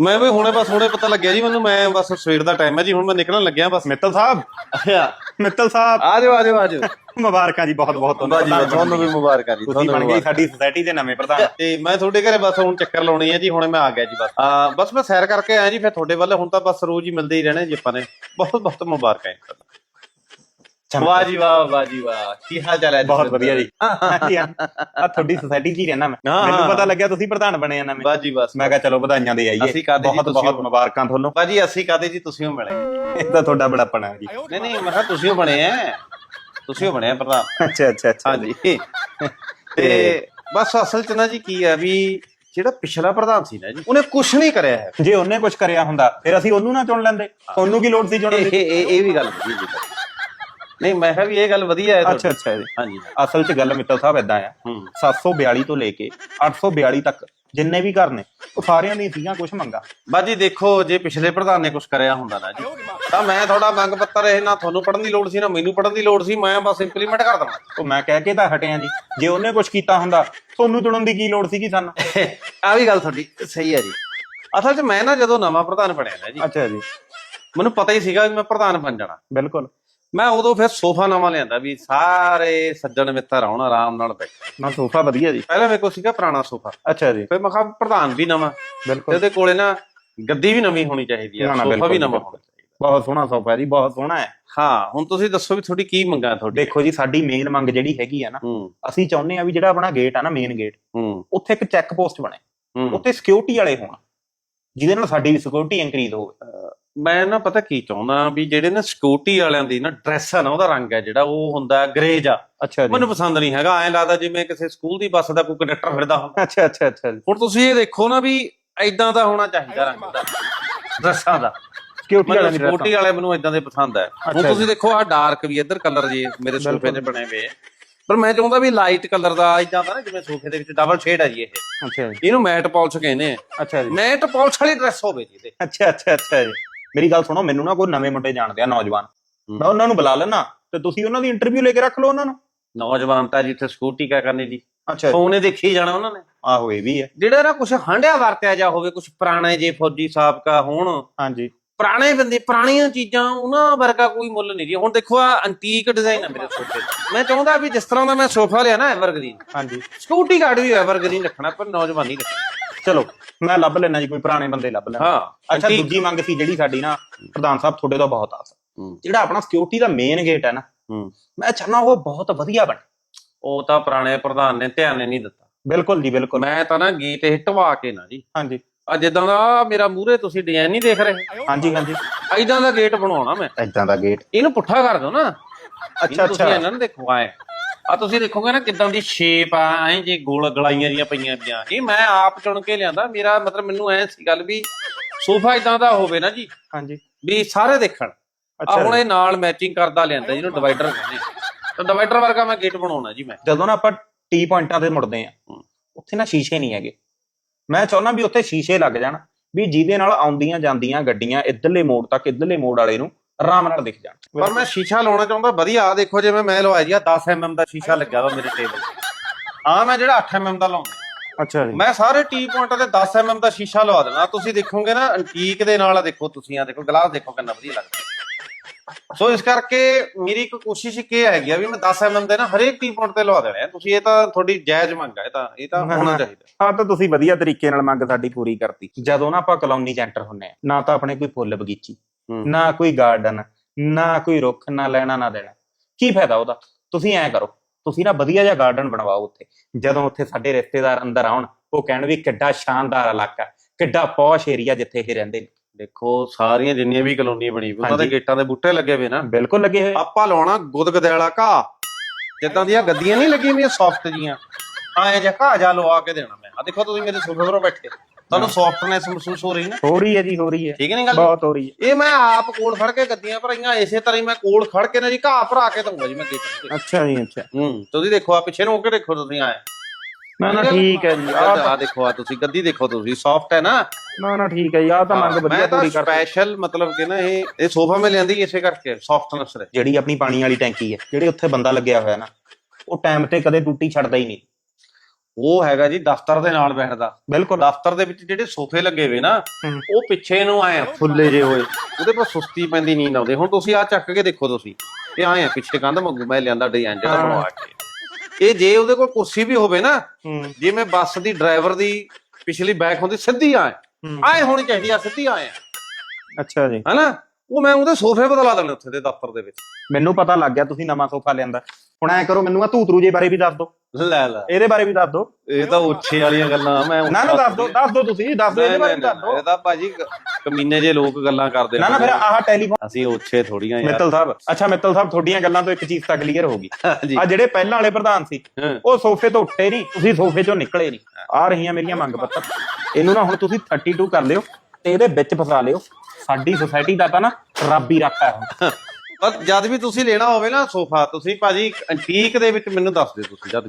ਮੈਂ ਵੀ ਹੁਣੇ ਬਸ ਹੁਣੇ ਪਤਾ ਲੱਗਿਆ ਜੀ ਮੈਨੂੰ ਮੈਂ ਬਸ ਸਵੇਰ ਦਾ ਟਾਈਮ ਹੈ ਜੀ ਹੁਣ ਮੈਂ ਨਿਕਲਣ ਲੱਗਿਆ ਬਸ। ਮਿੱਤਲ ਸਾਹਿਬ? ਅੱਛਾ। ਮਿੱਤਲ ਸਾਹਿਬ। ਆ ਜਾਓ ਆ ਜਾਓ ਆ ਜਾਓ। ਮੁਬਾਰਕਾਂ ਜੀ ਬਹੁਤ ਬਹੁਤ। ਬਾਜੀ ਤੁਹਾਨੂੰ ਵੀ ਮੁਬਾਰਕਾਂ। ਜੀ ਤੁਸੀਂ ਬਣ ਗਏ ਸਾਡੀ ਸੁਸਾਇਟੀ ਦੇ ਨਵੇਂ ਪ੍ਰਧਾਨ। ਤੇ ਮੈਂ ਤੁਹਾਡੇ ਘਰੇ ਬਸ ਹੁਣ ਚੱਕਰ ਲਾਉਣੀ ਹੈ ਜੀ ਹੁਣ ਮੈਂ ਆ ਗਿਆ ਜੀ ਬਸ। ਆ ਬਸ ਮੈਂ ਸੈਰ ਕਰਕੇ ਆਇਆ ਜੀ ਫਿਰ ਤੁਹਾਡੇ ਵੱਲ ਹੁਣ ਤਾਂ ਬਸ ਰੋਜ਼ ਹੀ ਮਿਲਦੇ ਹੀ ਰਹਿਣੇ ਜੀ ਆਪਾਂ ਨੇ। ਬਹੁਤ ਬਹੁਤ ਮੁਬਾਰਕਾਂ ਜੀ। ਵਾਹ ਜੀ ਵਾਹ ਵਾਹ ਜੀ ਵਾਹ। ਕੀ ਹਾਲ ਚਾਲ ਹੈ ਜੀ ਬਹੁਤ ਵਧੀਆ ਜੀ। ਹਾਂਜੀ ਆ ਤੁਹਾਡੀ ਸੁਸਾਇਟੀ 'ਚ ਹੀ ਰਹਿਣਾ ਮੈਂ। ਮੈਨੂੰ। ਪਤਾ ਲੱਗਿਆ ਤੁਸੀਂ ਪ੍ਰਧਾਨ ਬਣੇ ਆ ਨਵੇਂ। ਵਾਹ ਜੀ ਬਸ ਮੈਂ ਕਿਹਾ ਚਲੋ ਵਧਾਈਆਂ ਦੇ ਆਈਏ। ਅਸੀਂ ਕਾਹਦੇ ਜੀ, ਬਹੁਤ ਬਹੁਤ। ਮੁਬਾਰਕਾਂ ਤੁਹਾਨੂੰ। ਬਾਜੀ ਅਸੀਂ ਕਾਦੇ ਜੀ ਤੁਸੀਂ ਹੋ ਮਿਲੇ ਇਹ ਤਾਂ ਤੁਹਾਡਾ ਬੜਾਪਣ ਹੈ ਜੀ। ਨਹੀਂ ਨਹੀਂ ਮੈਂ ਕਿਹਾ ਤੁਸੀਂ ਹੋ ਬਣੇ ਆ ਤੁਸੀਂ ਹੋ ਬਣੇ ਆ ਪ੍ਰਧਾਨ। ਅੱਛਾ ਅੱਛਾ ਅੱਛਾ। ਹਾਂਜੀ। ਤੇ ਬਸ ਅਸਲ ਚ ਨਾ ਜੀ ਕੀ ਹੈ ਵੀ ਜਿਹੜਾ ਪਿਛਲਾ ਪ੍ਰਧਾਨ ਸੀ ਨਾ ਜੀ ਉਹਨੇ ਕੁਝ ਨਹੀਂ ਕਰਿਆ ਹੈ। ਜੇ ਉਹਨੇ ਕੁਝ ਕਰਿਆ ਹੁੰਦਾ ਫਿਰ ਅਸੀਂ ਉਹਨੂੰ ਨਾ ਚੁਣ ਲੈਂਦੇ। ਉਹਨੂੰ ਕੀ ਲੋੜ ਸੀ ਚੁਣਨ ਦੀ? ਇਹ ਇਹ ਵੀ ਗੱਲ ਜੀ। ਨਹੀਂ ਮੈਂ ਕਿਹਾ ਵੀ ਇਹ ਗੱਲ ਵਧੀਆ ਹੈ ਅੱਛਾ ਅੱਛਾ। ਜੀ ਹਾਂਜੀ ਅਸਲ 'ਚ ਗੱਲ ਮਿੱਤਲ ਸਾਹਿਬ ਇਦਾਂ ਆ। ਹੂੰ। 742 ਤੋਂ ਲੈ ਕੇ 842 ਤੱਕ ਜਿੰਨੇ ਵੀ ਘਰ ਨੇ ਉਹ ਸਾਰਿਆਂ ਦੀਆਂ ਸੀਗੀਆਂ ਕੁਝ ਮੰਗਾ। ਬਾਜੀ ਦੇਖੋ ਜੇ ਪਿਛਲੇ ਪ੍ਰਧਾਨ ਨੇ ਕੁਝ ਕਰਿਆ ਹੁੰਦਾ ਨਾ ਜੀ ਤਾਂ ਮੈਂ ਤੁਹਾਡਾ ਮੰਗ ਪੱਤਰ ਇਹ ਨਾ ਤੁਹਾਨੂੰ ਪੜਨ ਦੀ ਲੋੜ ਸੀ ਨਾ ਮੈਨੂੰ ਪੜਨ ਦੀ ਲੋੜ ਸੀ ਮੈਂ ਬਸ ਇੰਪਲੀਮੈਂਟ ਕਰ ਦਵਾਂ। ਉਹ ਮੈਂ ਕਹਿ ਕੇ ਤਾਂ ਹਟਿਆ ਜੀ। ਜੇ ਉਹਨੇ ਕੁਝ ਕੀਤਾ ਹੁੰਦਾ ਤੁਹਾਨੂੰ ਚੁਣਨ ਦੀ ਕੀ ਲੋੜ ਸੀਗੀ ਸਾਨੂੰ? ਆ ਵੀ ਗੱਲ ਤੁਹਾਡੀ ਸਹੀ ਹੈ ਜੀ। ਅਸਲ 'ਚ ਮੈਂ ਨਾ ਜਦੋਂ ਨਵਾਂ ਪ੍ਰਧਾਨ ਬਣਿਆ ਨਾ ਜੀ ਅੱਛਾ ਜੀ। ਮੈਨੂੰ ਪਤਾ ਹੀ ਸੀਗਾ ਵੀ ਮੈਂ ਪ੍ਰਧਾਨ ਬਣ ਜਾਣਾ। ਬਿਲਕੁਲ। ਮੈਂ ਉਦੋਂ ਫਿਰ ਸੋਫਾ ਨਵਾਂ ਲਿਆਂਦਾ ਵੀ ਸਾਰੇ ਸੱਜਣ ਮਿੱਤਰ ਆਉਣ ਆਰਾਮ ਨਾਲ ਬੈਠ। ਨਾ ਸੋਫਾ ਵਧੀਆ ਜੀ। ਪਹਿਲਾਂ ਮੇਰੇ ਕੋਲ ਸੀਗਾ ਪੁਰਾਣਾ ਸੋਫਾ। ਅੱਛਾ ਜੀ। ਫਿਰ ਮੈਂ ਕਿਹਾ ਪ੍ਰਧਾਨ ਵੀ ਨਵਾਂ। ਤੇ ਬਿਲਕੁਲ ਉਹਦੇ ਕੋਲੇ ਨਾ ਗੱਦੀ ਵੀ ਨਵੀਂ ਹੋਣੀ ਚਾਹੀਦੀ ਨਾ, ਹੈ ਨਾ, ਸੋਫਾ ਬਿਲਕੁਲ, ਵੀ ਨਵਾਂ ਬਿਲਕੁਲ। ਹੋਣਾ ਚਾਹੀਦਾ। ਬਹੁਤ ਸੋਹਣਾ ਸੋਫਾ ਜੀ ਬਹੁਤ ਸੋਹਣਾ ਹੈ। ਹਾਂ ਹੁਣ ਤੁਸੀਂ ਦੱਸੋ ਵੀ ਤੁਹਾਡੀ ਕੀ ਮੰਗਾਂ ਤੁਹਾਡੀ? ਦੇਖੋ ਜੀ ਸਾਡੀ ਮੇਨ ਮੰਗ ਜਿਹੜੀ ਹੈਗੀ ਆ ਨਾ ਹੂੰ। ਅਸੀਂ ਚਾਹੁੰਦੇ ਆ ਵੀ ਜਿਹੜਾ ਆਪਣਾ ਗੇਟ ਆ ਨਾ ਮੇਨ ਗੇਟ ਹੂੰ। ਉੱਥੇ ਇੱਕ ਚੈੱਕ ਪੋਸਟ ਬਣੇ। ਹੂੰ। ਉੱਥੇ ਸਿਕਿਉਰਿਟੀ ਵਾਲੇ ਹੋਣ ਜਿਹਦੇ ਨਾਲ ਸਾਡੀ ਵੀ ਸਿਕਿਉਰਿਟੀ ਇਨਕਰੀਜ਼ ਹੋਵੇ। ਮੈਂ ਨਾ ਪਤਾ ਕੀ ਚਾਹੁੰਦਾ ਵੀ ਜਿਹੜੇ ਨਾ ਸਿਕਿਉਰਿਟੀ ਵਾਲਿਆਂ ਦੀ ਨਾ ਡਰੈਸ ਆ ਨਾ ਉਹਦਾ ਰੰਗ ਹੈ ਜਿਹੜਾ ਉਹ ਹੁੰਦਾ ਗ੍ਰੇਜ ਆ। ਅੱਛਾ ਜੀ। ਮੈਨੂੰ ਪਸੰਦ ਨਹੀਂ ਹੈਗਾ। ਐਂ ਲੱਗਦਾ ਜਿਵੇਂ ਕਿਸੇ ਸਕੂਲ ਦੀ ਬੱਸ ਦਾ ਕੋਈ ਕੰਡਕਟਰ ਫਿਰਦਾ ਹੁੰਦਾ ਅੱਛਾ ਅੱਛਾ ਅੱਛਾ ਜੀ। ਹੁਣ ਤੁਸੀਂ ਇਹ ਦੇਖੋ ਨਾ ਵੀ ਐਦਾਂ ਦਾ ਹੋਣਾ ਚਾਹੀਦਾ ਰੰਗ ਦਾ। ਡਰੈਸਾਂ ਦਾ। ਸਿਕਿਉਰਿਟੀ ਵਾਲਿਆਂ ਦੀ ਸਪੋਰਟੀ ਵਾਲੇ ਮੈਨੂੰ ਇਦਾਂ ਦੇ ਪਸੰਦ ਹੈ ਹੁਣ ਤੁਸੀਂ ਦੇਖੋ ਆ ਡਾਰਕ ਵੀ ਇੱਧਰ ਕਲਰ ਜੇ ਮੇਰੇ ਸੋਫੇ ਤੇ ਬਣੇ ਹੋਏ ਆ। ਪਰ ਮੈਂ ਚਾਹੁੰਦਾ ਵੀ ਲਾਈਟ ਕਲਰ ਦਾ ਇਦਾਂ ਦਾ ਨਾ ਜਿਵੇਂ ਸੋਫੇ ਦੇ ਵਿੱਚ ਡਬਲ ਸ਼ੇਡ ਹੈ ਜੀ ਇਹ। ਅੱਛਾ ਜੀ। ਇਹਨੂੰ ਮੈਟ ਪਾਲਿਸ਼ ਕਹਿੰਦੇ ਆ। ਅੱਛਾ ਜੀ। ਮੈਟ ਪਾਲਿਸ਼ ਵਾਲੀ ਡਰੈਸ ਹੋਵੇ ਜੀ ਇਹਦੇ। ਅੱਛਾ ਅੱਛਾ ਅੱਛਾ ਜੀ। ਮੇਰੀ ਗੱਲ ਸੁਣੋ ਮੈਨੂੰ ਨਾ ਕੋਈ ਨਵੇਂ ਮੁੰਡੇ ਜਾਣਦੇ ਆ ਨੌਜਵਾਨ। ਮੈਂ ਉਹਨਾਂ ਨੂੰ ਬੁਲਾ ਲੈਣਾ ਤੇ ਤੁਸੀਂ ਉਹਨਾਂ ਦੀ ਇੰਟਰਵਿਊ ਲੈ ਕੇ ਰੱਖ ਲਓ ਉਹਨਾਂ ਨੂੰ। ਨੌਜਵਾਨ ਤਾਂ ਜੀ ਇੱਥੇ ਸਕੂਟੀ ਕਿਆ ਕਰਨੀ ਜੀ? ਅੱਛਾ ਫੋਨੇ ਦੇਖੀ ਜਾਣਾ ਉਹਨਾਂ ਨੇ। ਆਹੋ ਇਹ ਵੀ ਹੈ। ਜਿਹੜਾ ਨਾ ਕੁਝ ਹੰਡਿਆ ਵਰਤਿਆ ਜਾ ਹੋਵੇ ਕੁਝ ਪੁਰਾਣੇ ਜੇ ਫੌਜੀ ਸਾਬਕਾ ਹੋਣ। ਹਾਂਜੀ। ਪੁਰਾਣੇ ਬੰਦੇ ਪੁਰਾਣੀਆਂ ਚੀਜ਼ਾਂ ਉਹਨਾਂ ਵਰਗਾ ਕੋਈ ਮੁੱਲ ਨਹੀਂ ਜੀ। ਹੁਣ ਦੇਖੋ ਆ ਐਂਟੀਕ ਡਿਜ਼ਾਈਨ ਹੈ ਮੇਰੇ ਸੋਫੇ ਮੈਂ ਚਾਹੁੰਦਾ ਵੀ ਜਿਸ ਤਰ੍ਹਾਂ ਦਾ ਮੈਂ ਸੋਫਾ ਲਿਆ ਨਾ ਐਵਰਗ੍ਰੀਨ। ਹਾਂਜੀ। ਸਕੂਟੀ ਗਾਰਡ ਵੀ ਐਵਰਗ੍ਰੀਨ ਰੱਖਣਾ ਪਰ ਨੌਜਵਾਨੀ ਰੱਖਣਾ। ਚਲੋ ਮੈਂ ਲੱਭ ਲੈਣਾ ਜੀ ਕੋਈ ਪੁਰਾਣੇ ਬੰਦੇ ਲੱਭ ਲੈਣਾ ਹਾਂ ਅੱਛਾ antique- ਦੂਜੀ ਮੰਗ ਸੀ ਜਿਹੜੀ ਸਾਡੀ ਨਾ ਪ੍ਰਧਾਨ ਸਾਹਿਬ ਤੁਹਾਡੇ ਤੋਂ ਬਹੁਤ ਆਸ। ਹੈ। ਹੂੰ, ਜਿਹੜਾ ਆਪਣਾ ਸਿਕਿਉਰਿਟੀ ਦਾ ਮੇਨ ਗੇਟ ਹੈ ਨਾ ਹੂੰ। ਮੈਂ ਚਾਹਨਾ ਉਹ ਬਹੁਤ ਵਧੀਆ ਬਣੇ। ਉਹ ਤਾਂ ਪੁਰਾਣੇ ਪ੍ਰਧਾਨ ਨੇ ਧਿਆਨ ਹੀ ਨਹੀਂ ਦਿੱਤਾ। ਬਿਲਕੁਲ ਜੀ ਬਿਲਕੁਲ। ਮੈਂ ਤਾਂ ਨਾ ਗੀਤ ਇਹ ਢਵਾ ਕੇ ਨਾ ਜੀ। ਹਾਂਜੀ। ਆ ਜਿੱਦਾਂ ਦਾ ਮੇਰਾ ਮੂਹਰੇ ਤੁਸੀਂ ਡਿਜ਼ਾਈਨ ਨਹੀਂ ਦੇਖ ਰਹੇ। ਹਾਂਜੀ ਹਾਂਜੀ। ਐਦਾਂ ਦਾ ਗੇਟ ਬਣਾਉਣਾ ਮੈਂ। ਇਦਾਂ ਦਾ ਗੇਟ ਇਹਨੂੰ ਪੁੱਠਾ ਕਰ ਦਿਓ ਨਾ। ਅੱਛਾ ਤੁਸੀਂ ਅੱਛਾ। ਇਹਨਾਂ ਨੂੰ ਦੇਖੋ ਆਏ। ਆ ਤੁਸੀਂ ਦੇਖੋਗੇ ਨਾ ਕਿਦਾਂ ਦੀ ਸ਼ੇਪ ਆ ਐ ਜੇ ਗੋਲ ਗਲਾਈਆਂ ਜੀਆਂ ਪਈਆਂ ਪਈਆਂ ਇਹ ਮੈਂ ਆਪ ਚੁਣ ਕੇ ਲਿਆਂਦਾ ਮੇਰਾ ਮਤਲਬ ਮੈਨੂੰ ਐ ਸੀ ਗੱਲ ਵੀ ਸੋਫਾ ਇਦਾਂ ਦਾ ਹੋਵੇ ਨਾ ਜੀ। ਹਾਂਜੀ। ਵੀ ਸਾਰੇ ਦੇਖਣ। ਆ ਅੱਛਾ। ਹੁਣ ਜੀ। ਇਹ ਨਾਲ ਮੈਚਿੰਗ ਕਰਦਾ ਲਿਆਂਦਾ ਜਿਹਨੂੰ ਡਿਵਾਈਡਰ ਕਹਿੰਦੇ ਤਾਂ ਡਿਵਾਈਡਰ ਵਰਗਾ ਮੈਂ ਗੇਟ ਬਣਾਉਣਾ ਜੀ ਮੈਂ। ਜਦੋਂ ਨਾ ਆਪਾਂ ਟੀ ਪੁਆਇੰਟਾਂ ਤੇ ਮੁੜਦੇ ਆ। ਉੱਥੇ ਨਾ ਸ਼ੀਸ਼ੇ ਨਹੀਂ ਹੈਗੇ। ਮੈਂ ਚਾਹੁੰਦਾ ਵੀ ਉੱਥੇ ਸ਼ੀਸ਼ੇ ਲੱਗ ਜਾਣ ਵੀ ਜਿਹਦੇ ਨਾਲ ਆਉਂਦੀਆਂ ਜਾਂਦੀਆਂ ਗੱਡੀਆਂ ਇਧਰਲੇ ਮੋੜ ਤੱਕ ਇਧਰਲੇ ਮੋੜ ਵਾਲੇ ਨੂੰ ਆਰਾਮ ਨਾਲ ਦਿਖ ਜਾਣ। ਪਰ ਮੈਂ ਸ਼ੀਸ਼ਾ ਲਾਉਣਾ ਚਾਹੁੰਦਾ ਵਧੀਆ ਆ ਦੇਖੋ ਜਿਵੇਂ ਮੈਂ ਲਵਾਇਆ ਜੀ ਆ 10 mm ਦਾ ਸ਼ੀਸ਼ਾ ਲੱਗਿਆ ਵਾ ਮੇਰੇ ਟੇਬਲ ਆ ਮੈਂ ਜਿਹੜਾ 8 mm ਦਾ ਲਾਉਣਾ ਅੱਛਾ ਜੀ। ਮੈਂ ਸਾਰੇ ਟੀ ਪੁਆਇੰਟਾਂ ਤੇ 10 mm ਦਾ ਸ਼ੀਸ਼ਾ ਲਵਾ ਦੇਣਾ ਤੁਸੀਂ ਦੇਖੋਗੇ ਨਾ ਐਂਟੀਕ ਦੇ ਨਾਲ ਦੇਖੋ ਤੁਸੀਂ ਆ ਦੇਖੋ ਗਲਾਸ ਦੇਖੋ ਕਿੰਨਾ ਵਧੀਆ ਲੱਗਦਾ। ਸੋ ਇਸ ਕਰਕੇ ਮੇਰੀ ਇੱਕ ਕੋਸ਼ਿਸ਼ ਇਹ ਹੈਗੀ ਆ ਵੀ ਮੈਂ 10 mm ਦੇ ਨਾ ਹਰੇਕ ਟੀ ਪੁਆਇੰਟ ਤੇ ਲਵਾ ਦੇਣੇ ਆ। ਤੁਸੀਂ ਇਹ ਤਾਂ ਤੁਹਾਡੀ ਜਾਇਜ਼ ਮੰਗ ਹੈ ਇਹ ਤਾਂ ਇਹ ਤਾਂ ਹੋਣਾ ਚਾਹੀਦਾ। ਹਾਂ ਤਾਂ ਤੁਸੀਂ ਵਧੀਆ ਤਰੀਕੇ ਨਾਲ ਮੰਗ ਸਾਡੀ ਪੂਰੀ ਕਰਤੀ। ਜਦੋਂ ਨਾ ਆਪਾਂ ਕਲੋਨੀ ਚ ਐਂਟਰ ਹੁੰਨੇ ਆ ਨਾ ਤਾਂ ਆਪਣੇ ਕੋਈ ਫੁੱਲ ਬਗੀਚੀ। ਨਾ ਕੋਈ ਗਾਰਡਨ ਨਾ ਕੋਈ ਰੁੱਖ ਨਾ ਲੈਣਾ ਨਾ ਦੇਣਾ। ਕੀ ਫਾਇਦਾ ਉਹਦਾ? ਤੁਸੀਂ ਐਂ ਕਰੋ ਤੁਸੀਂ ਨਾ ਵਧੀਆ ਜਿਹਾ ਗਾਰਡਨ ਬਣਵਾਓ ਉੱਥੇ। ਜਦੋਂ ਉੱਥੇ ਸਾਡੇ ਰਿਸ਼ਤੇਦਾਰ ਅੰਦਰ ਆਉਣ ਉਹ ਕਹਿਣ ਵੀ ਕਿੱਡਾ ਸ਼ਾਨਦਾਰ ਇਲਾਕਾ ਕਿੱਡਾ ਪੌਸ਼ ਏਰੀਆ ਜਿੱਥੇ ਇਹ ਰਹਿੰਦੇ ਨੇ। ਦੇਖੋ ਸਾਰੀਆਂ ਜਿੰਨੀਆਂ ਵੀ ਕਲੋਨੀ ਬਣੀ ਉਹਨਾਂ ਦੇ। ਗੇਟਾਂ ਦੇ ਬੂਟੇ ਲੱਗੇ ਹੋਏ ਨਾ। ਬਿਲਕੁਲ ਲੱਗੇ ਹੋਏ। ਆਪਾਂ ਲਾਉਣਾ ਗੁਦਗਦੈਲਾ ਘਾਹ। ਜਿੱਦਾਂ ਦੀਆਂ ਗੱਦੀਆਂ ਨਹੀਂ ਲੱਗੀਆਂ ਹੋਈਆਂ ਸੌਫਟ ਜੀਆਂ। ਐਂ ਜਿਹਾ ਘਾਹ ਜਾ ਲਵਾ ਕੇ ਦੇਣਾ ਮੈਂ। ਆ ਦੇਖੋ ਤੁਸੀਂ ਮੇਰੇ ਸੋਫੇ 'ਤੇ ਬੈਠੇ। ਤੁਹਾਨੂੰ ਸੌਫਟਨੈਸ ਮਹਿਸੂਸ ਹੋ ਰਹੀ ਨਾ? ਹੋ ਰਹੀ ਹੈ ਜੀ ਹੋ ਰਹੀ ਹੈ। ਠੀਕ ਹੈ ਨਹੀਂ ਗੱਲ? ਬਹੁਤ ਹੋ ਰਹੀ ਹੈ। ਇਹ ਮੈਂ ਆਪ ਕੋਲ ਖੜ ਕੇ ਗੱਦੀਆਂ ਭਰਾਈਆਂ ਇਸੇ ਤਰ੍ਹਾਂ ਹੀ ਮੈਂ ਕੋਲ ਖੜ ਕੇ ਨਾ ਜੀ ਘਾਹ ਭਰਾ ਕੇ ਦਊਂਗਾ ਜੀ ਮੈਂ ਗੇਟ ਤੇ ਅੱਛਾ ਜੀ ਅੱਛਾ। ਹੂੰ ਤੁਸੀਂ ਦੇਖੋ ਆ ਪਿੱਛੇ ਨੂੰ ਹੋ ਕੇ ਦੇਖੋ ਤੁਸੀਂ ਆਏ। ਨਾ ਨਾ ਠੀਕ ਹੈ ਜੀ? ਆਹ ਆ ਦੇਖੋ ਆ ਤੁਸੀਂ ਗੱਦੀ ਦੇਖੋ ਤੁਸੀਂ ਸੌਫਟ ਹੈ ਨਾ? ਨਾ ਨਾ ਠੀਕ ਹੈ ਜੀ ਆਹ ਤਾਂ ਮੰਗ ਹਾਂ, ਵਧੀਆ ਮੈਂ ਤਾਂ ਪੂਰੀ ਕਰ ਸਪੈਸ਼ਲ ਮਤਲਬ ਕਿ ਨਾ ਇਹ ਇਹ ਸੋਫਾ ਮੈਂ ਲਿਆਂਦੀ ਇਸੇ ਕਰਕੇ ਸੌਫਟਨੈਸ ਜਿਹੜੀ ਆਪਣੀ ਪਾਣੀ ਵਾਲੀ ਟੈਂਕੀ ਹੈ ਜਿਹੜੇ ਉੱਥੇ ਬੰਦਾ ਲੱਗਿਆ ਹੋਇਆ ਨਾ ਉਹ ਟਾਈਮ ਤੇ ਕਦੇ ਟੂਟੀ ਛੱਡਦਾ ਹੀ ਨਹੀਂ। ਉਹ ਹੈਗਾ ਜੀ ਦਫ਼ਤਰ ਦੇ ਨਾਲ ਬੈਠਦਾ। ਬਿਲਕੁਲ। ਦਫ਼ਤਰ ਦੇ ਵਿੱਚ ਜਿਹੜੇ ਸੋਫੇ ਲੱਗੇ ਹੋਏ ਨਾ। ਉਹ ਪਿੱਛੇ ਨੂੰ ਆਏ ਫੁੱਲੇ ਜੇ ਹੋਏ। ਉਹਦੇ ਪਰ ਸੁਸਤੀ ਪੈਂਦੀ ਨੀਂਦ ਆਉਂਦੀ। ਹੁਣ ਤੁਸੀਂ ਆ ਚੱਕ ਕੇ ਦੇਖੋ ਤੁਸੀਂ। ਇਹ ਆਏ ਆ ਪਿੱਛੇ ਕੰਧ ਮੰਗੂ ਮੈਂ ਲਿਆਂਦਾ ਡਿਜ਼ਾਈਨ ਜਿਹੜਾ। ਬਣਵਾ ਕੇ ਇਹ ਜੇ ਉਹਦੇ ਕੋਲ ਕੁਰਸੀ ਵੀ ਹੋਵੇ ਨਾ ਜਿਵੇਂ ਬੱਸ ਦੀ ਡਰਾਈਵਰ ਦੀ ਪਿਛਲੀ ਬੈਕ ਹੁੰਦੀ ਸਿੱਧੀ ਆਏ। ਆਏ ਹੋਣੀ ਚਾਹੀਦੀ ਆ ਸਿੱਧੀ ਆਏ ਅੱਛਾ ਜੀ। ਹਨਾ? ਉਹ ਮੈਂ ਉਹਦੇ ਸੋਫੇ ਬਦਲਾ ਦੇਣੇ ਉੱਥੇ ਦੇ ਦਫ਼ਤਰ ਦੇ ਵਿੱਚ। ਮੈਨੂੰ ਪਤਾ ਲੱਗ ਗਿਆ ਤੁਸੀਂ ਨਵਾਂ ਸੋਫਾ ਲਿਆਂਦਾ। ਹੁਣ ਐ ਕਰੋ ਮੈਨੂੰ ਆ ਧੂਤਰੂ ਜੇ ਬਾਰੇ ਵੀ ਦੱਸ ਦਿਓ। ਲੈ ਲੈ। ਇਹਦੇ ਬਾਰੇ ਵੀ ਦੱਸ ਦਿਓ। ਇਹ ਤਾਂ ਉੱਛੇ ਵਾਲੀਆਂ ਗੱਲਾਂ ਮੈਂ ਨਾ ਨਾ ਦੱਸ ਦਿਓ ਦੱਸ ਦਿਓ ਤੁਸੀਂ ਦੱਸ ਦਿਓ ਇਹਦੇ ਬਾਰੇ ਦੱਸ ਦਿਓ। ਇਹ ਤਾਂ ਭਾਜੀ ਕਮੀਨੇ ਜੇ ਲੋਕ ਗੱਲਾਂ ਕਰਦੇ ਨਾ ਨਾ ਫਿਰ ਆਹ ਟੈਲੀਫੋਨ ਅਸੀਂ ਉੱਛੇ ਥੋੜੀਆਂ ਯਾਰ। ਮਿੱਤਲ ਸਾਹਿਬ ਅੱਛਾ ਮਿੱਤਲ ਸਾਹਿਬ ਤੁਹਾਡੀਆਂ ਗੱਲਾਂ ਤੋਂ ਇੱਕ ਚੀਜ਼ ਤਾਂ ਕਲੀਅਰ ਹੋ ਗਈ। ਆ ਜਿਹੜੇ ਪਹਿਲਾਂ ਵਾਲੇ ਪ੍ਰਧਾਨ ਸੀ। ਉਹ ਸੋਫੇ ਤੋਂ ਉੱਠੇ ਨਹੀਂ ਤੁਸੀਂ ਸੋਫੇ ਚੋਂ ਨਿਕਲੇ ਨਹੀਂ। ਆ ਰਹੀਆਂ ਮੇਰੀਆਂ ਮੰਗ ਪੱਤਰ। ਇਹਨੂੰ ਨਾ ਹੁਣ ਤੁਸੀਂ 32 ਕਰ ਲਿਓ ਤੇ ਇਹਦੇ ਵਿੱਚ ਫਸਾ ਲਿਓ। ਸਾਡੀ ਸੁਸਾਇਟੀ ਦਾ ਤਾਂ ਨਾ ਰੱਬ ਹੀ ਰੱਖਾ ਹੈ ਪਰ ਜਦ ਵੀ ਤੁਸੀਂ ਲੈਣਾ ਹੋਵੇ ਨਾ ਸੋਫਾ, ਤੁਸੀਂ ਭਾਜੀ ਠੀਕ ਦੇ ਵਿੱਚ ਮੈਨੂੰ ਦੱਸ ਦਿਓ ਤੁਸੀਂ, ਜਦ